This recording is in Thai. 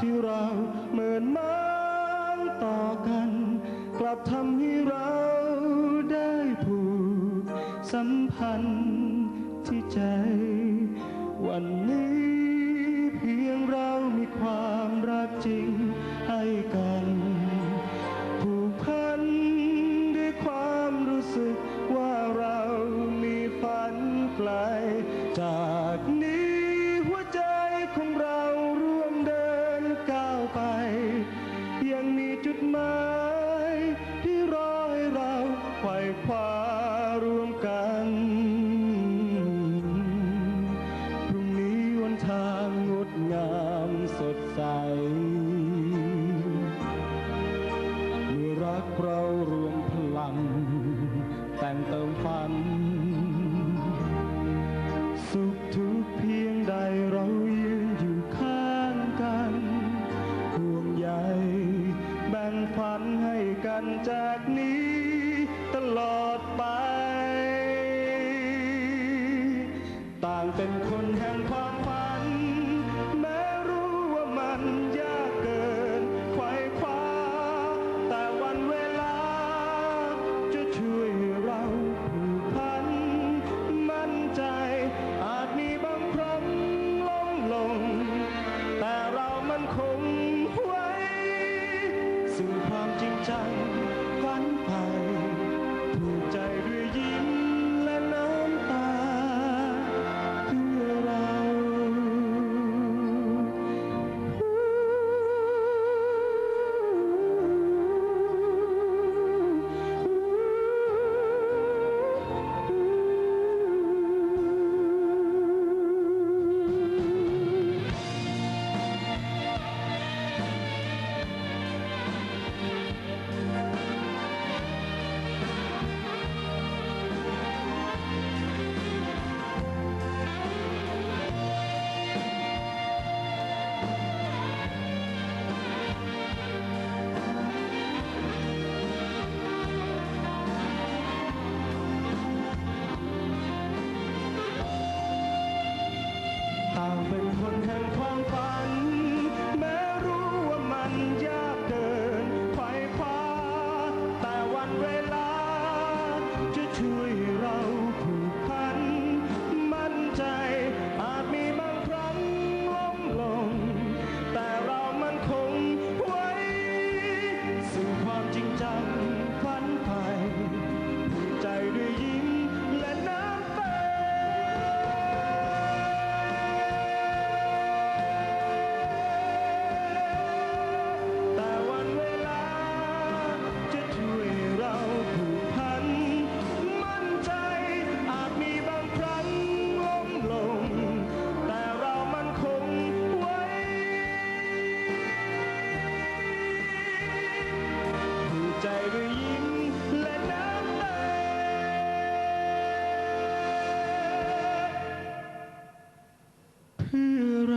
ที่เราเหมือนมังต่อกัน กลับทำให้เราได้ผูกสัมพันธ์ที่ใจ วันนี้เพียงเรามีความรักจริงให้กัน งามสดใส เมื่อรักเรารวมพลัง แต่งเติมฝัน สุขทุกเพียงใดเรายืนอยู่ข้างกันห่วงใยแบ่งฝันให้กันจากนี้ตลอดไป ต่างเป็น to tour Shri